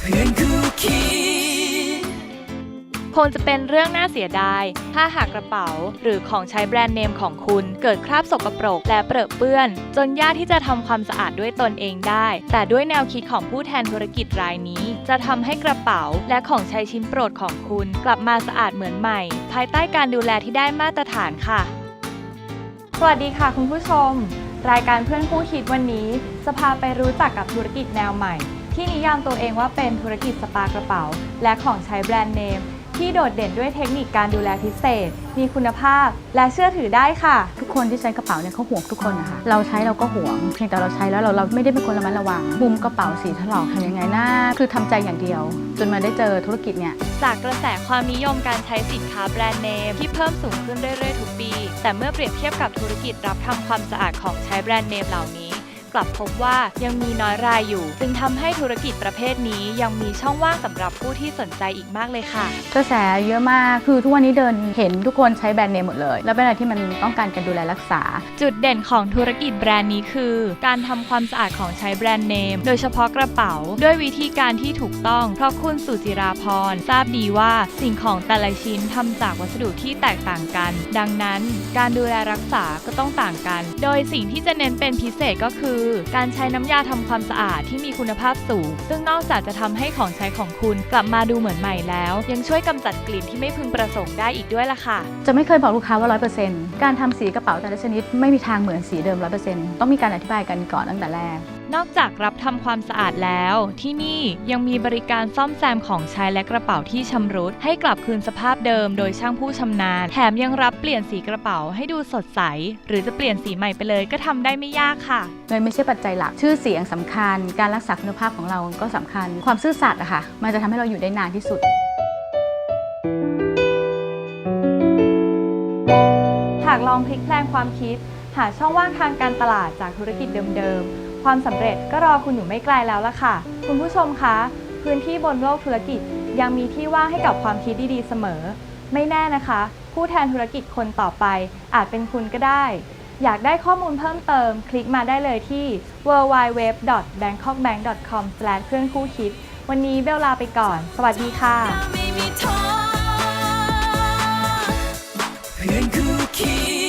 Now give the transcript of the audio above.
เพื่อนคู่คิด คงจะเป็นเรื่องน่าเสียดาย ถ้าหากกระเป๋า หรือของใช้แบรนด์เนมของคุณเกิดคราบสกปรกและเปรอะเปื้อน จนยากที่จะทำความสะอาดด้วยตนเองได้ แต่ด้วยแนวคิดของผู้แทนธุรกิจรายนี้ จะทำให้กระเป๋า และของใช้ชิ้นโปรดของคุณ กลับมาสะอาดเหมือนใหม่ ภายใต้การดูแลที่ได้มาตรฐานค่ะ สวัสดีค่ะคุณผู้ชม รายการเพื่อนคู่คิดวันนี้ จะพาไปรู้จักกับธุรกิจแนวใหม่ ที่นิยามตัวเองว่าเป็นธุรกิจสปากระเป๋า และของใช้แบรนด์เนม ที่โดดเด่นด้วยเทคนิคการดูแลพิเศษ มีคุณภาพ และเชื่อถือได้ค่ะ ทุกคนที่ใช้กระเป๋าเนี่ยเขาห่วงทุกคนนะคะเราใช้เราก็ห่วงเพียงแต่เราใช้แล้วเราเราไม่ได้เป็นคนระมัดระวังมุมกระเป๋าสีถลอกทำยังไงนะคือทำใจอย่างเดียว จนมาได้เจอธุรกิจเนี่ยจากกระแสความนิยมการใช้สินค้าแบรนด์เนมที่เพิ่มสูงขึ้นเรื่อยๆทุกปี แต่เมื่อเปรียบเทียบกับธุรกิจรับทำความสะอาดของใช้แบรนด์เนมเหล่านี้ กลับพบว่ายังมีน้อยรายอยู่ จึงทำให้ธุรกิจประเภทนี้ยังมีช่องว่างสำหรับผู้ที่สนใจอีกมากเลยค่ะ กระแสเยอะมาก คือทุกวันนี้เดินเห็นทุกคนใช้แบรนด์เนมหมดเลย แล้วเป็นอะไรที่มันต้องการการดูแลรักษา จุดเด่นของธุรกิจแบรนด์นี้คือ การทำความสะอาดของใช้แบรนด์เนม โดยเฉพาะกระเป๋า ด้วยวิธีการที่ถูกต้อง เพราะคุณสุจิราพรทราบดีว่าสิ่งของแต่ละชิ้นทำจากวัสดุที่แตกต่างกัน ดังนั้น การดูแลรักษาก็ต้องต่างกัน โดยสิ่งที่จะเน้นเป็นพิเศษก็คือการใช้น้ำยาทำความสะอาดที่มีคุณภาพสูง ซึ่งนอกจากจะทำให้ของใช้ของคุณกลับมาดูเหมือนใหม่แล้ว ยังช่วยกำจัดกลิ่นที่ไม่พึงประสงค์ได้อีกด้วยล่ะค่ะ จะไม่เคยบอกลูกค้าว่า 100%การทำสีกระเป๋าแต่ละชนิดไม่มีทางเหมือนสีเดิม 100%ต้องมีการอธิบายกันก่อนตั้งแต่แรก นอกจากรับทำความสะอาดแล้ว ที่นี่ยังมีบริการซ่อมแซมของใช้และกระเป๋าที่ชำรุด ให้กลับคืนสภาพเดิมโดยช่างผู้ชำนาญ แถมยังรับเปลี่ยนสีกระเป๋าให้ดูสดใส หรือจะเปลี่ยนสีใหม่ไปเลยก็ทำได้ไม่ยากค่ะเงินไม่ใช่ปัจจัยหลัก ชื่อเสียงสำคัญ การรักษาคุณภาพของเราก็สำคัญ ความซื่อสัตย์อะค่ะ มันจะทำให้เราอยู่ได้นานที่สุดหากลองพลิกแพลงความคิด หาช่องว่างทางการตลาดจากธุรกิจเดิมๆ ความสำเร็จก็รอคุณอยู่ไม่ไกลแล้วล่ะค่ะ คุณผู้ชมคะ พื้นที่บนโลกธุรกิจยังมีที่ว่างให้กับความคิดดีๆเสมอ ไม่แน่นะคะ ผู้แทนธุรกิจคนต่อไป อาจเป็นคุณก็ได้ อยากได้ข้อมูลเพิ่มเติม คลิกมาได้เลยที่ www.bangkokbank.com เพื่อนคู่คิด วันนี้เบลลาไปก่อน สวัสดีค่ะ เพื่อนคู่คิด